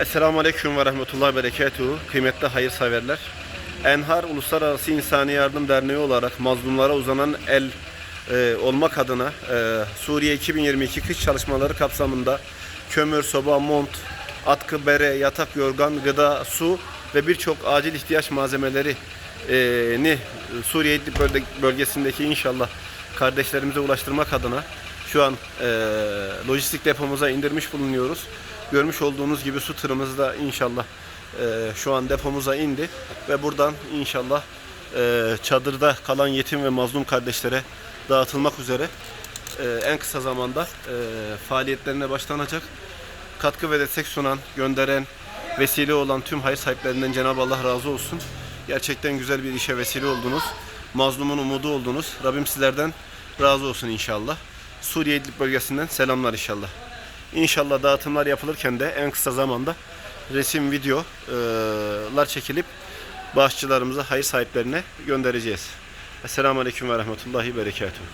Esselamu Aleyküm ve Rahmetullahi Berekatuhu. Kıymetli hayırseverler. Enhar Uluslararası İnsani Yardım Derneği olarak mazlumlara uzanan el e, olmak adına e, Suriye 2022 kış çalışmaları kapsamında kömür, soba, mont, atkı, bere, yatak, yorgan, gıda, su ve birçok acil ihtiyaç malzemeleri e, ni Suriye bölgesindeki inşallah kardeşlerimize ulaştırmak adına şu an e, lojistik depomuza indirmiş bulunuyoruz. Görmüş olduğunuz gibi su tırımız da inşallah e, şu an depomuza indi ve buradan inşallah e, çadırda kalan yetim ve mazlum kardeşlere dağıtılmak üzere e, en kısa zamanda e, faaliyetlerine başlanacak. Katkı ve destek sunan, gönderen, vesile olan tüm hayır sahiplerinden Cenab-ı Allah razı olsun. Gerçekten güzel bir işe vesile oldunuz. Mazlumun umudu oldunuz. Rabbim sizlerden razı olsun inşallah. Suriye İdlib bölgesinden selamlar inşallah. İnşallah dağıtımlar yapılırken de en kısa zamanda resim, videolar çekilip bağışçılarımıza, hayır sahiplerine göndereceğiz. Esselamu Aleyküm ve Rahmetullahi Berekatuhu.